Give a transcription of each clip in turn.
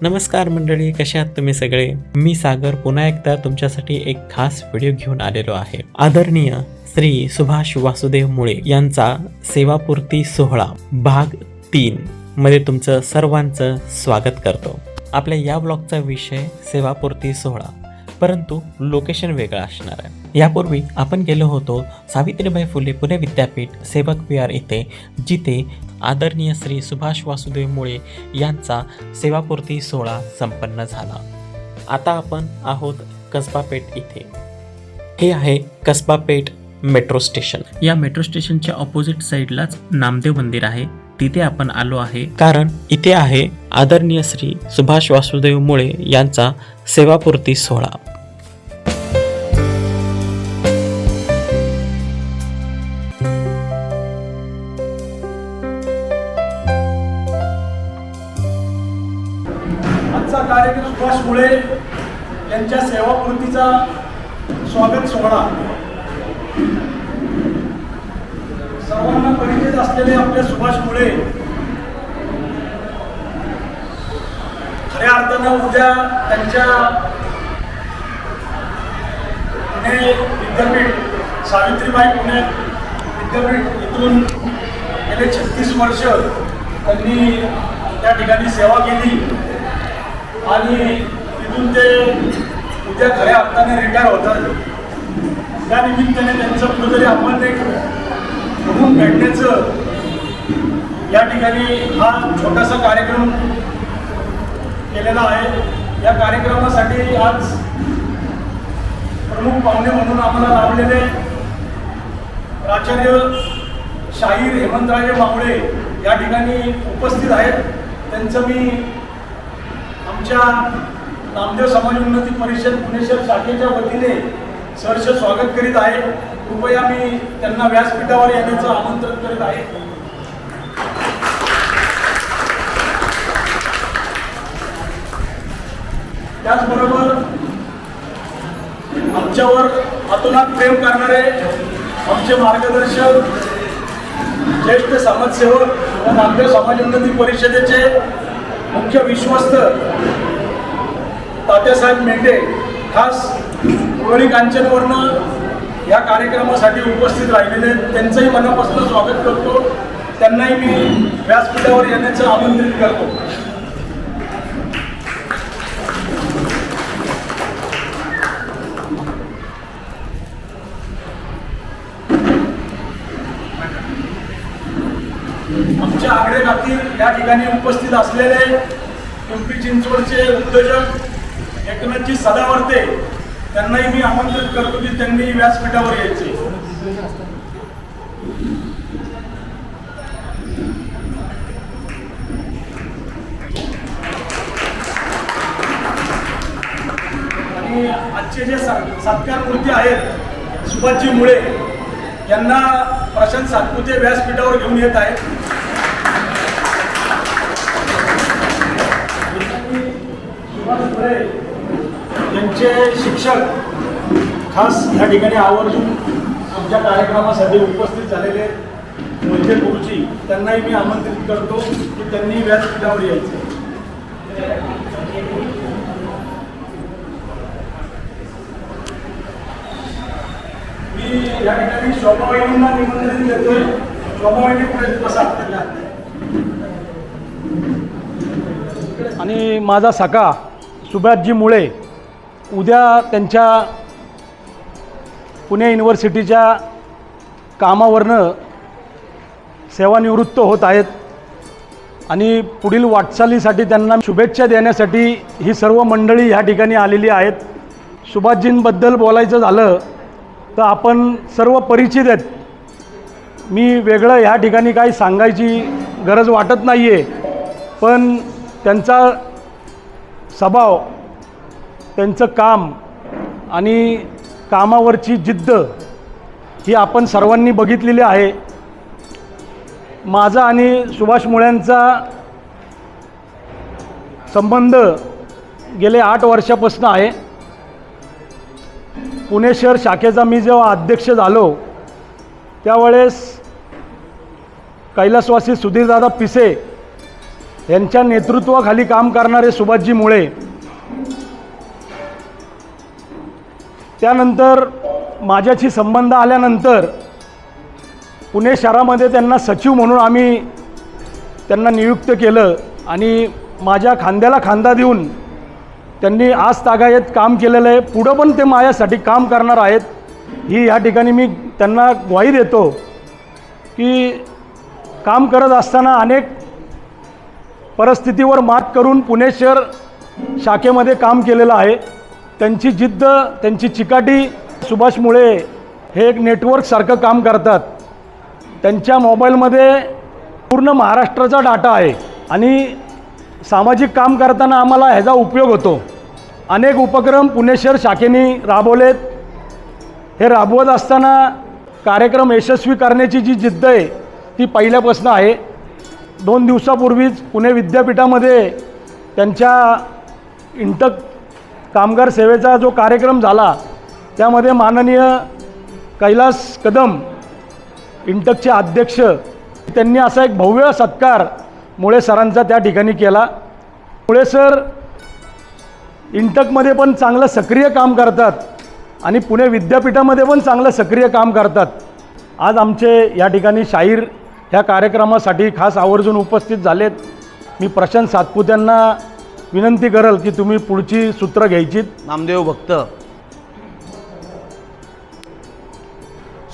नमस्कार मंडळी कशा आहात तुम्ही सगळे? मी सागर पुन्हा एकदा तुमच्यासाठी एक खास व्हिडिओ घेऊन आलेलो आहे. आदरणीय श्री सुभाष वासुदेव मुळे यांचा सेवापूर्ती सोहळा भाग तीन मध्ये तुमचं सर्वांचं स्वागत करतो. आपल्या या ब्लॉगचा विषय सेवापूर्ती सोहळा. परंतु लोकेशन वेगळं असणार आहे. यापूर्वी आपण गेलो होतो सावित्रीबाई फुले पुणे विद्यापीठ सेवक विहार येथे जिथे आदरणीय श्री सुभाष वासुदेव मुळे यांचा सेवापूर्ती सोहळा संपन्न झाला. आता आपण आहोत कसबा पेठ इथे. हे आहे कसबा पेठ मेट्रो स्टेशन. या मेट्रो स्टेशनच्या ऑपोजिट साईडलाच नामदेव मंदिर आहे. तिथे आपण आलो आहे. कारण इथे आहे आदरणीय श्री सुभाष वासुदेव मुळे यांचा सेवापूर्ती सोहळा. आजचा कार्यक्रम सुभाष मुळे यांच्या सेवापूर्तीचा स्वागत सोहळा. सर्वांना परिचित असलेले आपले सुभाष मुळे त्या अर्थानं उद्या त्यांच्या पुणे विद्यापीठ सावित्रीबाई पुणे विद्यापीठ इथून गेले छत्तीस वर्ष त्यांनी त्या ठिकाणी सेवा केली. आणि तिथून ते उद्या खऱ्या अर्थाने रिटायर होतात. त्या निमित्ताने त्यांचं कुठेतरी आपण एक म्हणून भेटण्याचं या ठिकाणी हा छोटासा कार्यक्रम केलेला आहे. या कार्यक्रमासाठी आज प्रमुख पाहुणे म्हणून आम्हाला लाभलेले प्राचार्य शाहीर हेमंतराजे मावळे या ठिकाणी उपस्थित आहेत. त्यांचं मी आमच्या नामदेव समाज उन्नती परिषद पुणेश्वर शाखेच्या वतीने सहर्ष स्वागत करीत आहे. कृपया मी त्यांना व्यासपीठावर येण्याचं आमंत्रण करीत आहे. त्याचबरोबर आमच्यावर अतोनात प्रेम करणारे आमचे मार्गदर्शक ज्येष्ठ समाजसेवक व नामदेव समाज उन्नती परिषदेचे मुख्य विश्वस्त तात्यासाहेब मेंढे खास उरळी कांचनवरनं या कार्यक्रमासाठी उपस्थित राहिलेले आहेत. त्यांचंही मनापासून स्वागत करतो त्यांनाही मी व्यासपीठावर येण्याचं आमंत्रित करतो या ठिकाणी उपस्थित असलेले पिंपरी चिंचवडचे उद्योजक एकनाथजी सदावर्ते त्यांनाही मी आमंत्रित करतो की त्यांनी व्यासपीठावर यायचे. आणि आजचे जे सा- सत्कार मूर्ती आहेत सुभाषजी मुळे यांना प्रशांत सातपुते व्यासपीठावर घेऊन येत आहेत. सुभाष मुळे यांचे शिक्षक खास या ठिकाणी आवर्जून आमच्या कार्यक्रमासाठी उपस्थित झालेले मोहिते गुरुजी त्यांनाही मी आमंत्रित करतो की त्यांनी व्यासपीठावर यायचे. मी या ठिकाणी शोभावाहिनींना निमंत्रण देतोय. शोभावाहिनी पुढे बसा आणि माझा सखा सुभाषजी मुळे उद्या त्यांच्या पुणे युनिव्हर्सिटीच्या कामावरनं सेवानिवृत्त होत आहेत आणि पुढील वाटचालीसाठी त्यांना शुभेच्छा देण्यासाठी ही सर्व मंडळी ह्या ठिकाणी आलेली आहेत. सुभाषजींबद्दल बोलायचं झालं तर आपण सर्व परिचित आहेत. मी वेगळं ह्या ठिकाणी काही सांगायची गरज वाटत नाही आहे पण त्यांचा स्वभाव त्यांचं काम आणि कामावरची जिद्द ही आपण सर्वांनी बघितलेली आहे. माझा आणि सुभाष मुळ्यांचा संबंध गेले आठ वर्षापासून आहे. पुणे शहर शाखेचा मी जेव्हा अध्यक्ष झालो त्यावेळेस कैलासवासी सुधीरदादा पिसे यांच्या नेतृत्वाखाली काम करणारे सुभाषजी मुळे. त्यानंतर माझ्याशी संबंध आल्यानंतर पुणे शहरामध्ये त्यांना सचिव म्हणून आम्ही त्यांना नियुक्त केलं आणि माझ्या खांद्याला खांदा देऊन त्यांनी आज तागायत काम केलेलं आहे. पुढं पण ते माझ्यासाठी काम करणार आहेत. ही या ठिकाणी मी त्यांना ग्वाही देतो की काम करत असताना अनेक परिस्थितीवर मात करून पुणे शहर शाखेमध्ये काम केलेलं आहे. त्यांची जिद्द त्यांची चिकाटी सुभाष मुळे हे एक नेटवर्कसारखं काम करतात. त्यांच्या मोबाईलमध्ये पूर्ण महाराष्ट्राचा डाटा आहे आणि सामाजिक काम करताना आम्हाला ह्याचा उपयोग होतो. अनेक उपक्रम पुणे शहर शाखेने राबवलेत. हे राबवत असताना कार्यक्रम यशस्वी करण्याची जी जिद्द आहे ती पहिल्यापासून आहे. दोन दिवसापूर्वीच पुणे विद्यापीठामध्ये त्यांच्या इंटक कामगार सेवेचा जो कार्यक्रम झाला त्यामध्ये माननीय कैलास कदम इंटकचे अध्यक्ष त्यांनी असा एक भव्य सत्कार मुळे सरांचा त्या ठिकाणी केला. मुळे सर इंटकमध्ये पण चांगलं सक्रिय काम करतात आणि पुणे विद्यापीठामध्ये पण चांगलं सक्रिय काम करतात. आज आमचे या ठिकाणी शाहीर ह्या कार्यक्रमासाठी खास आवर्जून उपस्थित झालेत. मी प्रशांत सातपुत्यांना विनंती करल की तुम्ही पुढची सूत्र घ्यायचीत. नामदेव भक्त.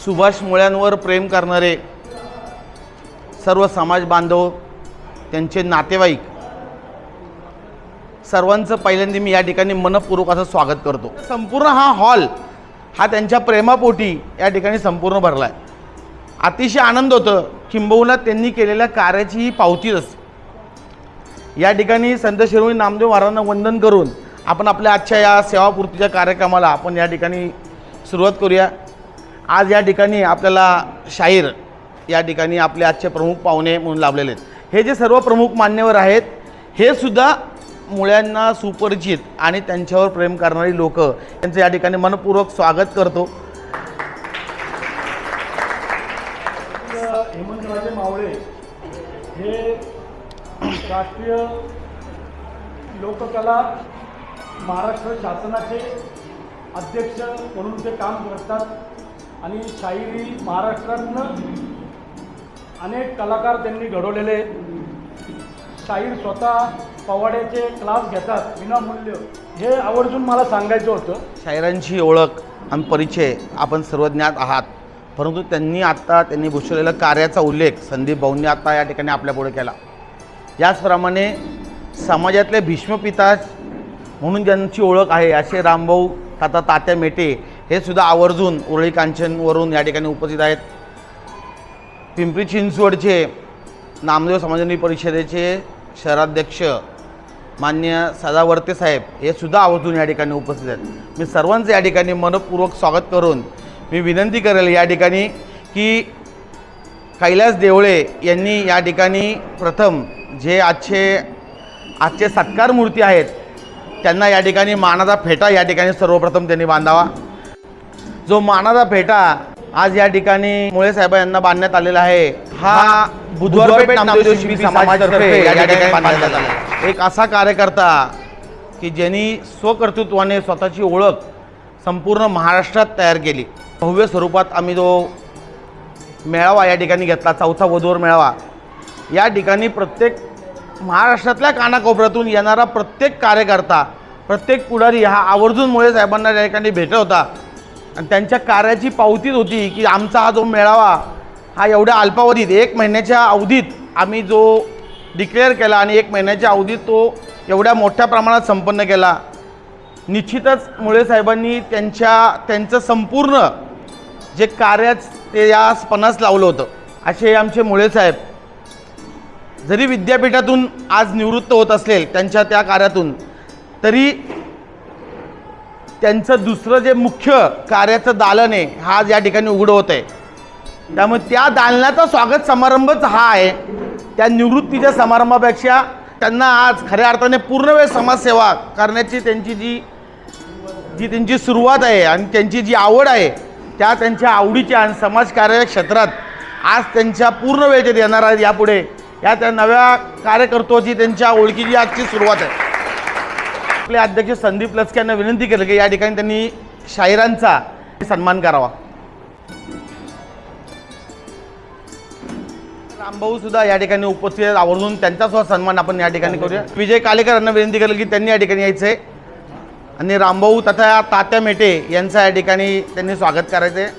सुभाष मुळ्यांवर प्रेम करणारे सर्व समाज बांधव त्यांचे नातेवाईक सर्वांचं पहिल्यांदा मी या ठिकाणी मनपूर्वक असं स्वागत करतो. संपूर्ण हा हॉल हा त्यांच्या प्रेमापोटी या ठिकाणी संपूर्ण भरला आहे अतिशय आनंद होतं. किंबहुना त्यांनी केलेल्या कार्याची ही पावतीच. असते या ठिकाणी संत शिरोमणी नामदेव महाराजांना वंदन करून आपण आपल्या आजच्या या सेवापूर्तीच्या कार्यक्रमाला आपण या ठिकाणी सुरुवात करूया. आज या ठिकाणी आपल्याला शाहीर या ठिकाणी आपले आजचे प्रमुख पाहुणे म्हणून लाभलेले आहेत. हे जे सर्व प्रमुख मान्यवर आहेत हे सुद्धा मुळ्यांना सुपरिचित आणि त्यांच्यावर प्रेम करणारी लोक त्यांचं या ठिकाणी मनपूर्वक स्वागत करतो. राजे मावळे हे राष्ट्रीय लोककला महाराष्ट्र शासनाचे अध्यक्ष म्हणून ते काम करतात. आणि शाहिरी महाराष्ट्रातनं अनेक कलाकार त्यांनी घडवलेले शाहीर स्वतः पवाड्याचे क्लास घेतात विनामूल्य. हे आवर्जून मला सांगायचं होतं. शाहिरांची ओळख आणि परिचय आपण सर्व ज्ञात आहात. परंतु त्यांनी आत्ता त्यांनी भूषवलेल्या कार्याचा उल्लेख संदीप भाऊंनी आत्ता या ठिकाणी आपल्यापुढे केला. याचप्रमाणे समाजातले भीष्मपिता म्हणून ज्यांची ओळख आहे असे रामभाऊ ताता तात्या मेटे हे सुद्धा आवर्जून उरळी कांचनवरून या ठिकाणी उपस्थित आहेत. पिंपरी चिंचवडचे नामदेव समाजनी परिषदेचे शहराध्यक्ष मान्य सदावर्ते साहेब हे सुद्धा आवर्जून या ठिकाणी उपस्थित आहेत. मी सर्वांचं या ठिकाणी मनपूर्वक स्वागत करून मी विनंती करेल या ठिकाणी की कैलास देवळे यांनी या ठिकाणी प्रथम जे आजचे आजचे सत्कार मूर्ती आहेत त्यांना या ठिकाणी मानाचा फेटा या ठिकाणी सर्वप्रथम त्यांनी बांधावा. जो मानाचा फेटा आज या ठिकाणी मुळे साहेब यांना बांधण्यात आलेला आहे हा समाजातर्फे या ठिकाणी बांधण्यात आला एक असा कार्यकर्ता की ज्यांनी स्वकर्तृत्वाने स्वतःची ओळख संपूर्ण महाराष्ट्रात तयार केली. भव्य स्वरूपात आम्ही जो मेळावा या ठिकाणी घेतला चौथा वधूवर मेळावा या ठिकाणी प्रत्येक महाराष्ट्रातल्या कानाकोपऱ्यातून येणारा प्रत्येक कार्यकर्ता प्रत्येक पुढारी हा आवर्जून मुळे साहेबांना या ठिकाणी भेटत होता. आणि त्यांच्या कार्याची पावतीच होती की आमचा हा जो मेळावा हा एवढ्या अल्पावधीत एक महिन्याच्या अवधीत आम्ही जो डिक्लेअर केला आणि एक महिन्याच्या अवधीत तो एवढ्या मोठ्या प्रमाणात संपन्न केला. निश्चितच मुळे साहेबांनी त्यांच्या त्यांचं संपूर्ण जे कार्याच ते या पणास लावलं होतं. असे आमचे मुळे साहेब. जरी विद्यापीठातून आज निवृत्त होत असेल त्यांच्या त्या कार्यातून तरी त्यांचं दुसरं जे मुख्य कार्याचं दालन आहे हा आज या ठिकाणी उघडं होत आहे. त्यामुळे त्या दालनाचा स्वागत समारंभच हा आहे. त्या निवृत्तीच्या समारंभापेक्षा त्यांना आज खऱ्या अर्थाने पूर्ण वेळ समाजसेवा करण्याची त्यांची जी जी त्यांची सुरुवात आहे आणि त्यांची जी आवड आहे त्या त्यांच्या आवडीच्या आणि समाजकार्य क्षेत्रात आज त्यांच्या पूर्ण वेळ ते देणार आहेत यापुढे. या त्या नव्या कार्यकर्त्याची त्यांच्या ओळखीची आजची सुरुवात आहे. आपले अध्यक्ष संदीप लचके यांना विनंती केली की या ठिकाणी त्यांनी शाहिरांचा सन्मान करावा. रामभाऊ सुद्धा या ठिकाणी उपस्थित आवर्जून त्यांचा सुद्धा सन्मान आपण या ठिकाणी करूया. विजय कालेकर यांना विनंती केलं की त्यांनी या ठिकाणी यायचं आहे आणि रामभाऊ तथा तात्या मेटे यांचं या ठिकाणी त्यांनी स्वागत करायचं आहे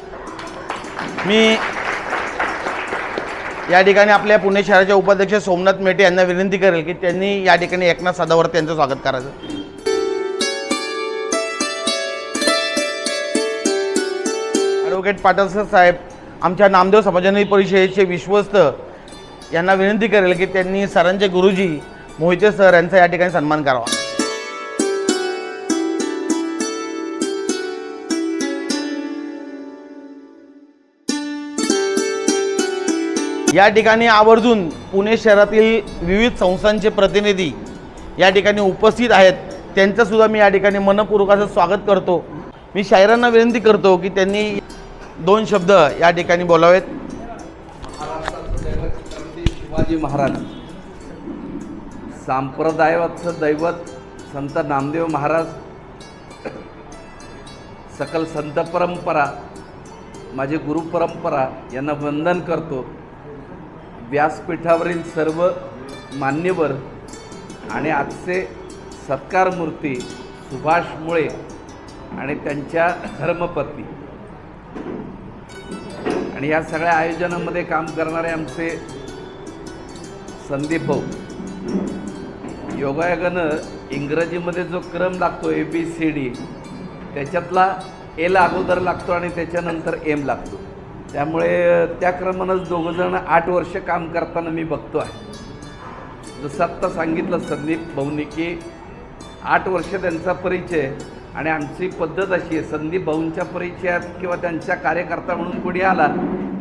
मी या ठिकाणी आपल्या पुणे शहराचे उपाध्यक्ष सोमनाथ मेटे यांना विनंती करेल की त्यांनी या ठिकाणी एकनाथ सदावर यांचं स्वागत करायचं. ॲडव्होकेट पाटील सर साहेब आमच्या नामदेव समाजनी परिषदेचे विश्वस्त यांना विनंती करेल की त्यांनी सरांचे गुरुजी मोहिते सर यांचा या ठिकाणी सन्मान करावा. या ठिकाणी आवर्जून पुणे शहरातील विविध संस्थांचे प्रतिनिधी या ठिकाणी उपस्थित आहेत. त्यांचंसुद्धा मी या ठिकाणी मनपूर्वकाचं स्वागत करतो. मी शायरांना विनंती करतो की त्यांनी दोन शब्द या ठिकाणी बोलावेत. शिवाजी महाराज सांप्रदायाचं दैवत संत नामदेव महाराज सकल संत परंपरा माझी गुरु परंपरा यांना वंदन करतो. व्यासपीठावरील सर्व मान्यवर आणि आजचे सत्कारमूर्ती सुभाष मुळे आणि त्यांच्या धर्मपत्नी. आणि या सगळ्या आयोजनामध्ये काम करणारे आमचे संदीप भाऊ. योगायोगानं इंग्रजीमध्ये जो क्रम लागतो ए बी सी डी त्याच्यातला एला अगोदर लागतो आणि त्याच्यानंतर एम लागतो. त्यामुळे त्या क्रमानंच दोघंजण आठ वर्ष काम करताना मी बघतो आहे. जसं आत्ता सांगितलं संदीप भाऊनी की आठ वर्ष त्यांचा परिचय आणि आमची पद्धत अशी आहे संदीप भाऊंच्या परिचयात किंवा त्यांच्या कार्यकर्ता म्हणून कोणी आला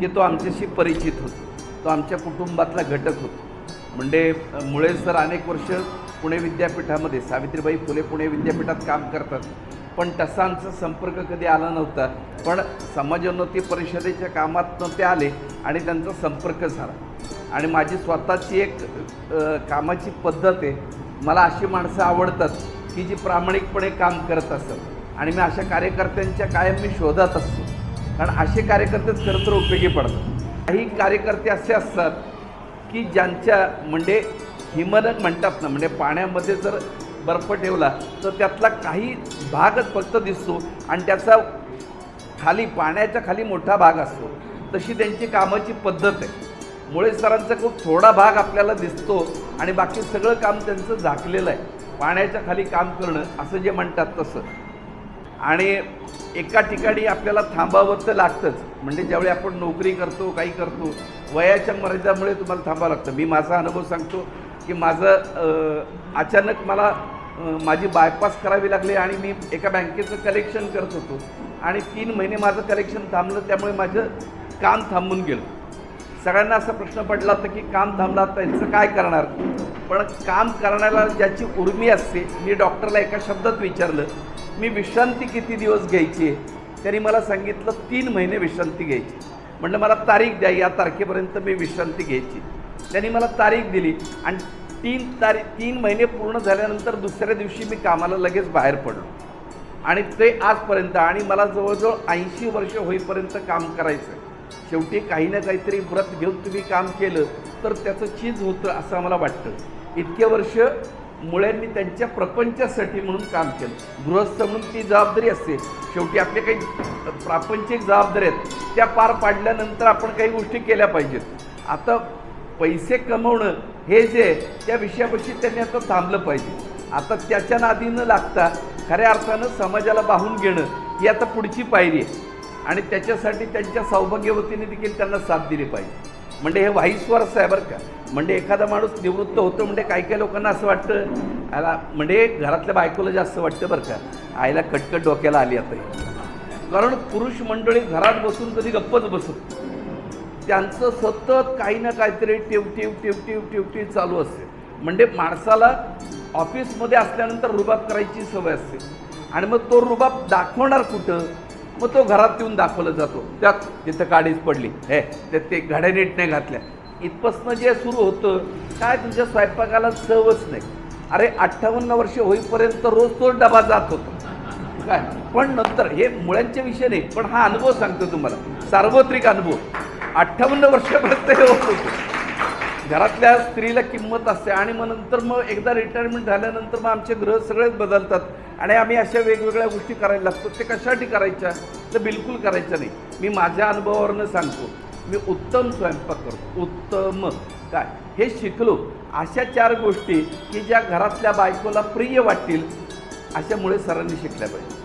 की तो आमच्याशी परिचित होतो. तो आमच्या कुटुंबातला घटक होतो. म्हणजे मुळे सर अनेक वर्ष पुणे विद्यापीठामध्ये सावित्रीबाई फुले पुणे विद्यापीठात काम करतात. पण तसांचा संपर्क कधी आला नव्हता. पण समाजोन्नती परिषदेच्या कामातनं ते आले आणि त्यांचा संपर्क झाला. आणि माझी स्वतःची एक कामाची पद्धत आहे. मला अशी माणसं आवडतात की जी प्रामाणिकपणे काम करत असतात. आणि मी अशा कार्यकर्त्यांच्या कायम मी शोधत असतो. कारण असे कार्यकर्तेच खरं तर उपयोगी पडतात. काही कार्यकर्ते असे असतात की ज्यांच्या म्हणजे हिमनग म्हणतात ना म्हणजे पाण्यामध्ये जर बर्फ ठेवला तर त्यातला काही भागच फक्त दिसतो आणि त्याचा खाली पाण्याच्या खाली मोठा भाग असतो. तशी त्यांची कामाची पद्धत आहे. मुळे सरांचा खूप थोडा भाग आपल्याला दिसतो आणि बाकी सगळं काम त्यांचं झाकलेलं आहे. पाण्याच्या खाली काम करणं असं जे म्हणतात तसं. आणि एका ठिकाणी आपल्याला थांबावं तर लागतंच. म्हणजे ज्यावेळी आपण नोकरी करतो काही करतो वयाच्या मर्यादामुळे तुम्हाला थांबावं लागतं. मी माझा अनुभव सांगतो की माझं अचानक मला माझी बायपास करावी लागली आणि मी एका बँकेचं कलेक्शन करत होतो. आणि तीन महिने माझं कलेक्शन थांबलं त्यामुळे माझं काम थांबून गेलं. सगळ्यांना असा प्रश्न पडला होता की काम थांबला त्यांचं काय करणार? पण काम करण्याला ज्याची उर्मी असते मी डॉक्टरला एका शब्दात विचारलं मी विश्रांती किती दिवस घ्यायची आहे? त्यांनी मला सांगितलं तीन महिने विश्रांती घ्यायची. म्हणलं मला तारीख द्या या तारखेपर्यंत मी विश्रांती घ्यायची. त्यांनी मला तारीख दिली. आणि तीन तारीख तीन महिने पूर्ण झाल्यानंतर दुसऱ्या दिवशी मी कामाला लगेच बाहेर पडलो. आणि ते आजपर्यंत आणि मला जवळजवळ ऐंशी वर्ष होईपर्यंत काम करायचं. शेवटी काही ना काहीतरी व्रत घेऊन तुम्ही काम केलं तर त्याचं चीज होतं असं आम्हाला वाटतं. इतके वर्ष मुळ्यांनी त्यांच्या प्रपंचासाठी म्हणून काम केलं. गृहस्थ म्हणून ती जबाबदारी असते. शेवटी आपले काही प्रापंचिक जबाबदारी आहेत त्या पार पाडल्यानंतर आपण काही गोष्टी केल्या पाहिजेत. आता पैसे कमवणं हे जे त्या विषयापाशी त्यांनी आता थांबलं पाहिजे. आता त्याच्या नादी न लागता खऱ्या अर्थानं समाजाला बाहून घेणं ही आता पुढची पायरी आहे. आणि त्याच्यासाठी त्यांच्या सौभाग्यवतीने देखील त्यांना साथ दिली पाहिजे. म्हणजे हे वाईसवरच आहे बरं का. म्हणजे एखादा माणूस निवृत्त होतो म्हणजे काही काही लोकांना असं वाटतं आला म्हणजे घरातल्या बायकोला जास्त वाटतं बरं का. आईला कटकट डोक्याला आली आता कारण पुरुष मंडळी घरात बसून कधी गप्पच बसत त्यांचं सतत काही ना काहीतरी टिवटिव टिवटिव टिवटिव चालू असते. म्हणजे माणसाला ऑफिसमध्ये असल्यानंतर रुबाब करायची सवय असते. आणि मग तो रुबाब दाखवणार कुठं? मग तो घरात येऊन दाखवला जातो. त्यात तिथं काडीच पडली. हे ते ते घड्या नीट नाही घातल्या. इथपासनं जे सुरू होतं काय तुझ्या स्वयंपाकाला चवच नाही. अरे अठ्ठावन्न वर्ष होईपर्यंत रोज तो डबा जात होता. काय? पण नंतर हे मुळ्यांच्या विषय नाही पण हा अनुभव सांगतो तुम्हाला. सार्वत्रिक अनुभव. अठ्ठावन्न वर्षापर्यंत हे होत होतं. घरातल्या स्त्रीला किंमत असते आणि मग नंतर मग एकदा रिटायरमेंट झाल्यानंतर मग आमचे ग्रह सगळेच बदलतात. आणि आम्ही अशा वेगवेगळ्या गोष्टी करायला लागतो. ते कशासाठी करायच्या? तर बिलकुल करायच्या नाही. मी माझ्या अनुभवावरनं सांगतो. मी उत्तम स्वयंपाक करतो. उत्तम. काय? हे शिकलो. अशा चार गोष्टी की ज्या घरातल्या बायकोला प्रिय वाटतील अशामुळे सरांनी शिकल्या पाहिजे.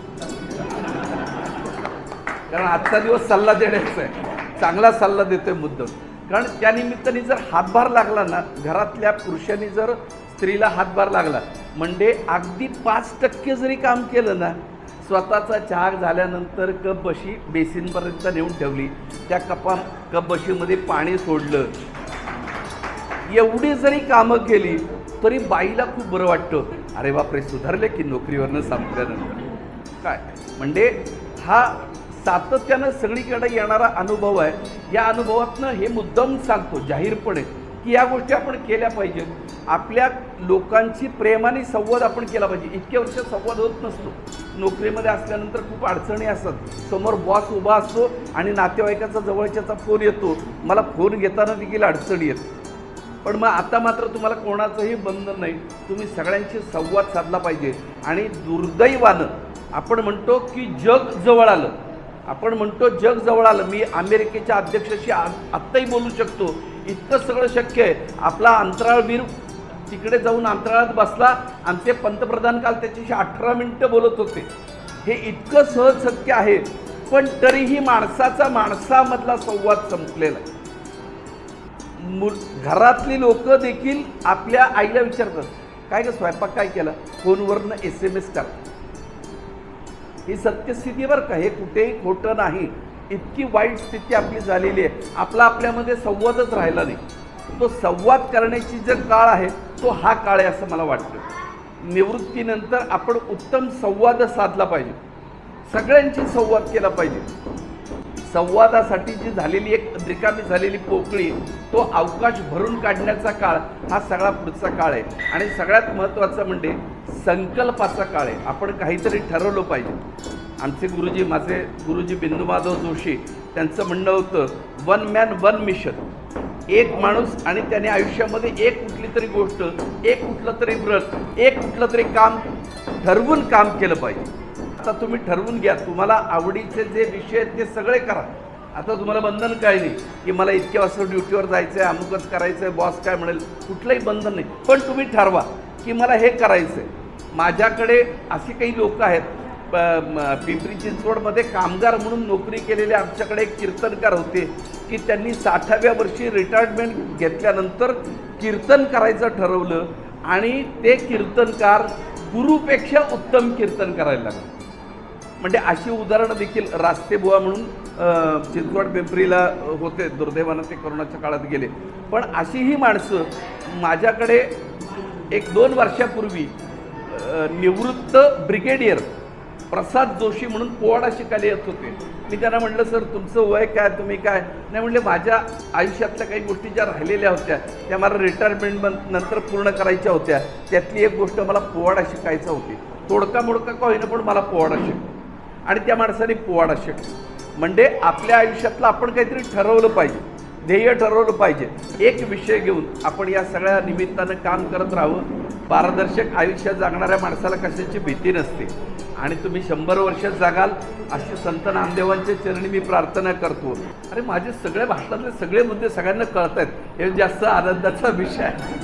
कारण आजचा दिवस सल्ला देण्याचा आहे. चांगला सल्ला देतोय मुद्दम. कारण त्यानिमित्ताने जर हातभार लागला ना घरातल्या पुरुषांनी जर स्त्रीला हातभार लागला म्हणजे अगदी पाच टक्के जरी काम केलं ना स्वतःचा चहा झाल्यानंतर कप बशी बेसिनपर्यंत नेऊन ठेवली त्या कपा कप बशीमध्ये पाणी सोडलं. एवढी जरी कामं केली तरी बाईला खूप बरं वाटतं. अरे बापरे सुधारले की नोकरीवरनं संपल्यानंतर काय? म्हणजे हा सातत्यानं सगळीकडे येणारा अनुभव आहे. या अनुभवातनं हे मुद्दाम सांगतो जाहीरपणे की या गोष्टी आपण केल्या पाहिजेत. आपल्या लोकांची प्रेमाने संवाद आपण केला पाहिजे. इतक्या वर्ष संवाद होत नसतो. नोकरीमध्ये असल्यानंतर खूप अडचणी असतात. समोर बॉस उभा असतो आणि नातेवाईकाचा जवळच्याचा फोन येतो. मला फोन घेताना देखील अडचणी येत पण मग आता मात्र तुम्हाला कोणाचंही बंधन नाही. तुम्ही सगळ्यांशी संवाद साधला पाहिजे. आणि दुर्दैवानं आपण म्हणतो की जग जवळ आलं. आपण म्हणतो जग जवळ आलं. मी अमेरिकेच्या अध्यक्षाशी आत्ताही बोलू शकतो. इतकं सगळं शक्य आहे. आपला अंतराळवीर तिकडे जाऊन अंतराळात बसला आमचे पंतप्रधान काल त्याच्याशी अठरा मिनटं बोलत होते. हे इतकं सहज शक्य आहे. पण तरीही माणसाचा माणसामधला संवाद संपलेला आहे. मु घरातली लोक देखील आपल्या आईला विचारतात. काय ग स्वयंपाक काय केला? फोनवरनं एस एम एस करतात ही सत्यस्थिती बरं का. हे कुठेही खोटं नाही. इतकी वाईट स्थिती आपली झालेली आहे. आपला आपल्यामध्ये संवादच राहिला नाही. तो संवाद करण्याची जो काळ आहे तो हा काळ आहे असं मला वाटतं. निवृत्तीनंतर आपण उत्तम संवाद साधला पाहिजे. सगळ्यांशी संवाद केला पाहिजे. संवादासाठी जी झालेली एक रिकामी झालेली पोकळी तो अवकाश भरून काढण्याचा काळ हा सगळा पुढचा काळ आहे. आणि सगळ्यात महत्त्वाचं म्हणजे संकल्पाचा काळ आहे. आपण काहीतरी ठरवलं पाहिजे. आमचे गुरुजी माझे गुरुजी बिंदू माधव जोशी त्यांचं म्हणणं होतं वन मॅन वन मिशन एक माणूस आणि त्याने आयुष्यामध्ये एक कुठली तरी गोष्ट एक कुठलं तरी व्रत एक कुठलं तरी काम ठरवून काम केलं पाहिजे. आता तुम्ही ठरवून घ्या. तुम्हाला आवडीचे जे विषय आहेत ते सगळे करा. आता तुम्हाला बंधन काय नाही की मला इतक्या वाजता ड्युटीवर जायचं आहे अमुकच करायचं आहे बॉस काय म्हणेल कुठलंही बंधन नाही. पण तुम्ही ठरवा की मला हे करायचं आहे माझ्याकडे असे काही लोक आहेत पिंपरी चिंचवडमध्ये कामगार म्हणून नोकरी केलेले आमच्याकडे एक कीर्तनकार होते की त्यांनी साठाव्या वर्षी रिटायरमेंट घेतल्यानंतर कीर्तन करायचं ठरवलं आणि ते कीर्तनकार गुरुपेक्षा उत्तम कीर्तन करायला लागले. म्हणजे अशी उदाहरणं देखील रास्तेबुवा म्हणून चिंचवड पिंपरीला होते दुर्दैवानं ते करोनाच्या काळात गेले. पण अशी ही माणसं माझ्याकडे एक दोन वर्षापूर्वी निवृत्त ब्रिगेडियर प्रसाद जोशी म्हणून पोवाडा शिकायला येत होते. मी त्यांना म्हटलं सर तुमचं वय काय? तुम्ही काय? नाही म्हणले माझ्या आयुष्यातल्या काही गोष्टी ज्या राहिलेल्या होत्या त्या मला रिटायरमेंट नंतर पूर्ण करायच्या होत्या. त्यातली एक गोष्ट मला पोवाडा शिकायचा होती. तोडका मोडका का होईना पण मला पोवाडा शिक आणि त्या माणसाने पोवाडा शिकला. म्हणजे आपल्या आयुष्यातलं आपण काहीतरी ठरवलं पाहिजे ध्येय ठरवलं पाहिजे. एक विषय घेऊन आपण या सगळ्या निमित्तानं काम करत राहावं पारदर्शक आयुष्य जागणाऱ्या माणसाला कशाची भीती नसते. आणि तुम्ही शंभर वर्ष जागाल अशी संत नामदेवांच्या चरणी मी प्रार्थना करतो. अरे माझे सगळ्या भाषणातले सगळे मुद्दे सगळ्यांना कळत आहेत हे जास्त आनंदाचा विषय आहे.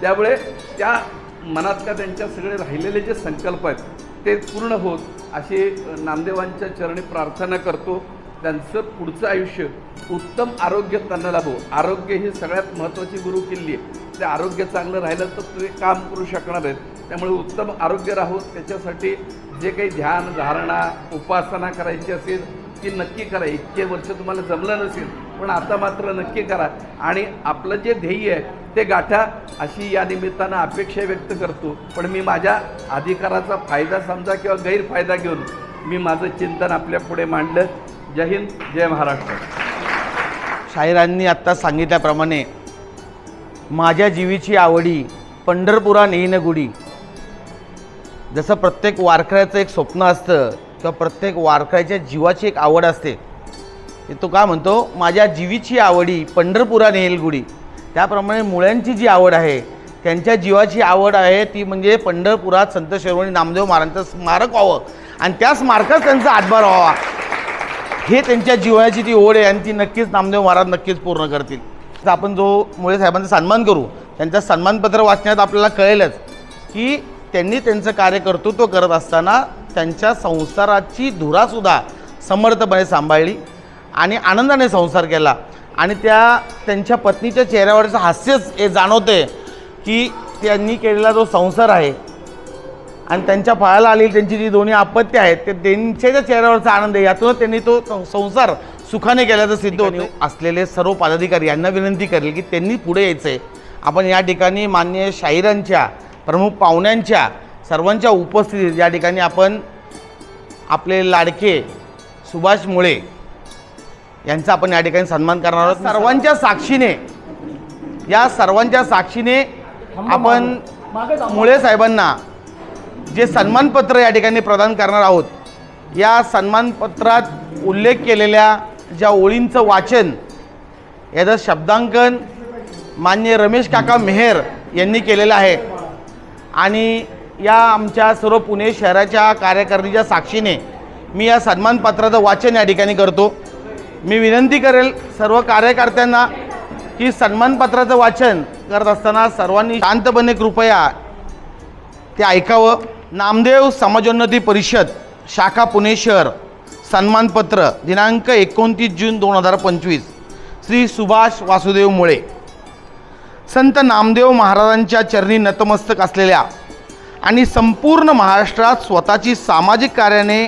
त्यामुळे त्या मनातल्या त्यांच्या सगळे राहिलेले जे संकल्प आहेत ते पूर्ण होत अशी नामदेवांच्या चरणी प्रार्थना करतो. त्यांचं पुढचं आयुष्य उत्तम आरोग्य त्यांना लाभो. आरोग्य ही सगळ्यात महत्त्वाची गुरु किल्ली आहे. ते आरोग्य चांगलं राहिलं तर तुम्ही काम करू शकणार आहेत. त्यामुळे उत्तम आरोग्य राहो. त्याच्यासाठी जे काही ध्यान धारणा उपासना करायची असेल की नक्की करा. इतके वर्ष तुम्हाला जमलं नसेल पण आता मात्र नक्की करा. आणि आपलं जे ध्येय आहे ते गाठा. अशी या निमित्तानं अपेक्षा व्यक्त करतो. पण मी माझ्या अधिकाराचा फायदा समजा किंवा गैरफायदा घेऊन मी माझं चिंतन आपल्या पुढे मांडलं. जय हिंद जय महाराष्ट्र. शाहिरांनी आत्ता सांगितल्याप्रमाणे माझ्या जीवीची आवडी पंढरपुरा नेईन गुडी जसं प्रत्येक वारकऱ्याचं एक स्वप्न असतं किंवा प्रत्येक वारकऱ्याच्या जीवाची एक आवड असते. तो काय म्हणतो? माझ्या जीवीची आवडी पंढरपुरा नेईल गुढी त्याप्रमाणे मुळ्यांची जी आवड आहे त्यांच्या जीवाची आवड आहे ती म्हणजे पंढरपुरात संत शिरोमणी नामदेव महाराजांचं स्मारक व्हावं. आणि त्या स्मारकात त्यांचा हातभार व्हावा. हे त्यांच्या जीवनाची ती ओढ आहे आणि ती नक्कीच नामदेव महाराज नक्कीच पूर्ण करतील. तर आपण जो मुळे साहेबांचा सन्मान करू त्यांचं सन्मानपत्र वाचण्यात आपल्याला कळेलच की त्यांनी त्यांचं कार्य कर्तृत्व करत असताना त्यांच्या संसाराची धुरासुद्धा समर्थपणे सांभाळली आणि आनंदाने संसार केला. आणि त्या त्यांच्या पत्नीच्या चेहऱ्यावरचं हास्यच हे जाणवते की त्यांनी केलेला जो संसार आहे आणि त्यांच्या फळाला आलेली त्यांची जी दोन्ही आपत्ती आहेत ते त्यांच्या ज्या चेहऱ्यावरचा आनंद आहे यातूनच त्यांनी तो संसार सुखाने केल्याचं सिद्ध होतं. असलेले सर्व पदाधिकारी यांना विनंती करेल की त्यांनी पुढे यायचं आहे आपण या ठिकाणी मान्य शाहिरांच्या प्रमुख पाहुण्यांच्या सर्वांच्या उपस्थितीत या ठिकाणी आपण आपले लाडके सुभाष मुळे यांचा आपण या ठिकाणी सन्मान करणार आहोत. सर्वांच्या साक्षीने या सर्वांच्या साक्षीने आपण मुळे साहेबांना जे सन्मानपत्र या ठिकाणी प्रदान करणार आहोत या सन्मानपत्रात उल्लेख केलेल्या ज्या ओळींचं वाचन याचं शब्दांकन मान्य रमेश काका मेहेर यांनी केलेलं आहे. आणि या आमच्या सर्व पुणे शहराच्या कार्यकारिणीच्या साक्षीने मी या सन्मानपत्राचं वाचन या ठिकाणी करतो. मी विनंती करेल सर्व कार्यकर्त्यांना की सन्मानपत्राचं वाचन करत असताना सर्वांनी शांतपणे कृपया ते ऐकावं. नामदेव समाजोन्नती परिषद शाखा पुणे शहर सन्मानपत्र दिनांक एकोणतीस जून दोन हजार पंचवीस श्री सुभाष वासुदेव मुळे. संत नामदेव महाराजांच्या चरणी नतमस्तक असलेल्या आणि संपूर्ण महाराष्ट्रात स्वतःची सामाजिक कार्याने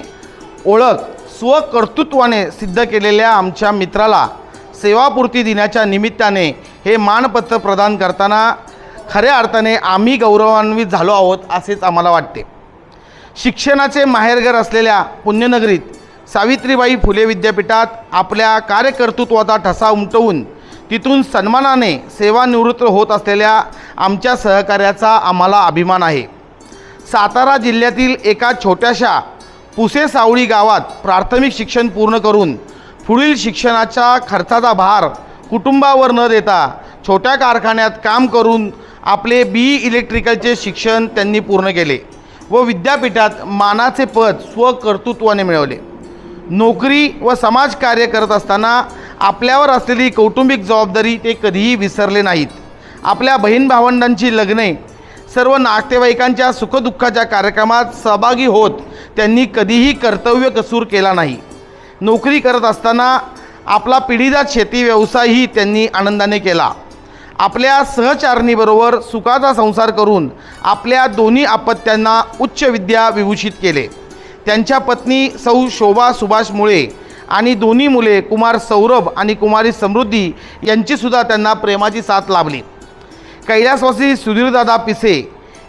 ओळख स्वकर्तृत्वाने सिद्ध केलेल्या आमच्या मित्राला सेवापूर्ती दिनाच्या निमित्ताने हे मानपत्र प्रदान करताना खऱ्या अर्थाने आम्ही गौरवान्वित झालो आहोत असेच आम्हाला वाटते. शिक्षणाचे माहेरघर असलेल्या पुण्यनगरीत सावित्रीबाई फुले विद्यापीठात आपल्या कार्यकर्तृत्वाचा ठसा उमटवून तिथून सन्मानाने सेवानिवृत्त होत असलेल्या आमच्या सहकार्याचा आम्हाला अभिमान आहे. सातारा जिल्ह्यातील एका छोट्याशा पुसे सावळी गावात प्राथमिक शिक्षण पूर्ण करून पुढील शिक्षणाच्या खर्चाचा भार कुटुंबावर न देता छोट्या कारखान्यात काम करून आपले बी इलेक्ट्रिकलचे शिक्षण त्यांनी पूर्ण केले व विद्यापीठात मानाचे पद स्वकर्तृत्वाने मिळवले. नोकरी व समाजकार्य करत असताना आपल्यावर असलेली कौटुंबिक जबाबदारी ते कधीही विसरले नाहीत. आपल्या बहीण भावंडांची लग्ने सर्व नातेवाईकांच्या सुखदुःखाच्या कार्यक्रमात सहभागी होत त्यांनी कधीही कर्तव्य कसूर केला नाही. नोकरी करत असताना आपला पिढीजात शेती व्यवसायही त्यांनी आनंदाने केला. आपल्या सहचारणीबरोबर सुखाचा संसार करून आपल्या दोन्ही अपत्यांना उच्च विद्या विभूषित केले. त्यांच्या पत्नी सौ शोभा सुभाष मुळे आणि दोन्ही मुले कुमार सौरभ आणि कुमारी समृद्धी यांचीसुद्धा त्यांना प्रेमाची साथ लाभली. कैलासवासी सुधीरदादा पिसे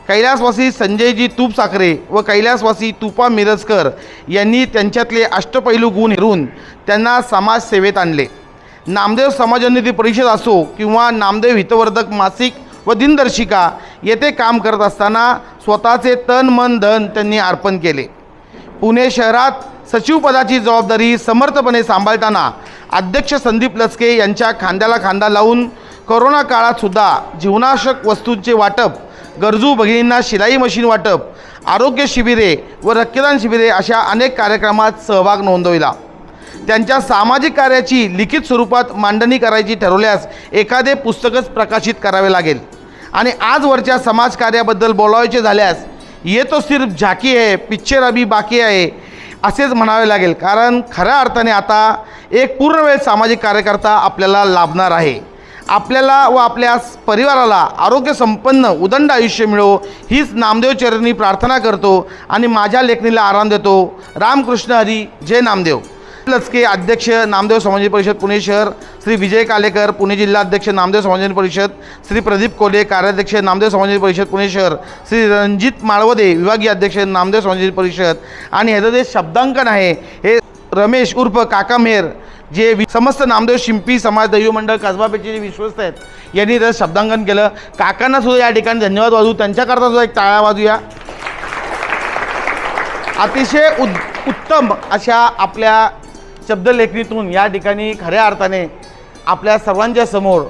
कैलासवासी संजयजी तूपसाखरे व कैलासवासी तुपा मिरजकर यांनी त्यांच्यातले अष्टपैलू गुण हेरून त्यांना समाजसेवेत आणले. नामदेव समाजोन्नती परिषद असो किंवा नामदेव हितवर्धक मासिक व दिनदर्शिका येथे काम करत असताना स्वतःचे तन मन धन त्यांनी अर्पण केले. पुणे शहरात सचिवपदाची जबाबदारी समर्थपणे सांभाळताना अध्यक्ष संदीप लचके यांच्या खांद्याला खांदा लावून कोरोना काळातसुद्धा जीवनावश्यक वस्तूंचे वाटप गरजू भगिनींना शिलाई मशीन वाटप आरोग्य शिबिरे व रक्तदान शिबिरे अशा अनेक कार्यक्रमात सहभाग नोंदविला. त्यांच्या सामाजिक कार्याची लिखित स्वरूपात मांडणी करायची ठरवल्यास एखादे पुस्तकच प्रकाशित करावे लागेल. आणि आजवरच्या समाजकार्याबद्दल बोलावायचे झाल्यास ये तो सिर्फ झाकी आहे पिक्चर अभी बाकी आहे असेच म्हणावे लागेल. कारण खऱ्या अर्थाने आता एक पूर्णवेळ सामाजिक कार्यकर्ता आपल्याला लाभणार आहे. आपल्याला व आपल्या परिवाराला आरोग्यसंपन्न उदंड आयुष्य मिळो हीच नामदेव चरणी प्रार्थना करतो आणि माझ्या लेखणीला आराम देतो. रामकृष्ण हरी जय नामदेव. लचके अध्यक्ष नामदेव समाज परिषद पुणे शहर श्री विजय कालेकर पुणे जिल्हा अध्यक्ष नामदेव समाज परिषद श्री प्रदीप कोले कार्याध्यक्ष नामदेव समाज परिषद पुणे शहर श्री रणजित माळवदे विभागीय अध्यक्ष नामदेव समाज परिषद आणि ह्याचं जे शब्दांकन आहे हे रमेश उर्फ काका मेहर जे वि- समस्त नामदेव शिंपी समाज दैव मंडळ कसबापेचे जे विश्वस्त आहेत यांनी त्याचं शब्दांकन केलं. काकांना सुद्धा या ठिकाणी धन्यवाद वाजू त्यांच्याकरता सुद्धा एक टाळ्या वाजूया. अतिशय उद उत्तम अशा आपल्या शब्दलेखणीतून या ठिकाणी खऱ्या अर्थाने आपल्या सर्वांच्या समोर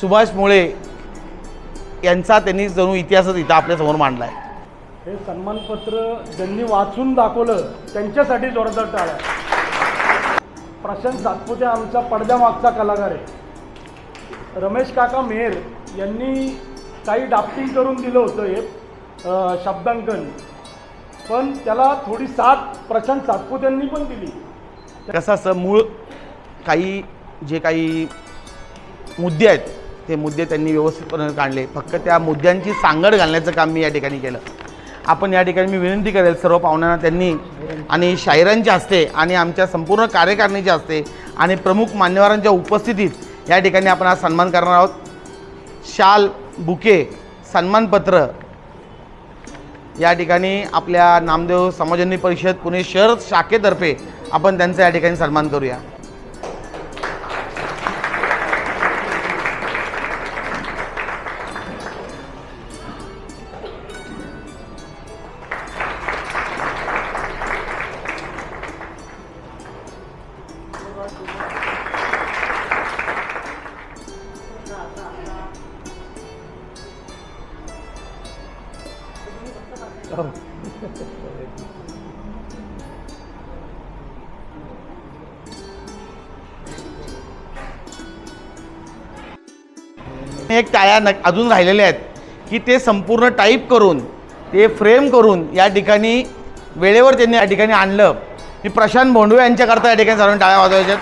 सुभाष मुळे यांचा त्यांनी जणू इतिहासच इथं आपल्यासमोर मांडला आहे हे सन्मानपत्र ज्यांनी वाचून दाखवलं त्यांच्यासाठी जोरदार टाळ्या. प्रशांत सातपुते आमचा पडद्यामागचा कलाकार आहे. रमेश काका मेहर यांनी काही डाफ्टिंग करून दिलं होतं हे शब्दांकन. पण त्याला थोडी साथ प्रशांत सातपुत्यांनी पण दिली. कसं असं मूळ काही जे काही मुद्दे आहेत ते मुद्दे त्यांनी व्यवस्थितपणे काढले. फक्त त्या मुद्द्यांची सांगड घालण्याचं काम मी या ठिकाणी केलं. आपण या ठिकाणी मी विनंती करेल सर्व पाहुण्यांना त्यांनी आणि शायरांच्या हस्ते आणि आमच्या संपूर्ण कार्यकारिणीच्या हस्ते आणि प्रमुख मान्यवरांच्या उपस्थितीत या ठिकाणी आपण आज सन्मान करणार आहोत. शाल बुके सन्मानपत्र. या ठिकाणी आपल्या नामदेव समाजनी परिषद पुणे शहर शाखेतर्फे आपण त्यांचा या ठिकाणी सन्मान करूया. एक टाळ्या न अजून राहिलेल्या आहेत की ते संपूर्ण टाईप करून ते फ्रेम करून या ठिकाणी वेळेवर त्यांनी या ठिकाणी आणलं. मी प्रशांत भोंडवे यांच्याकरता या ठिकाणी साधारण टाळ्या वाजवायच्यात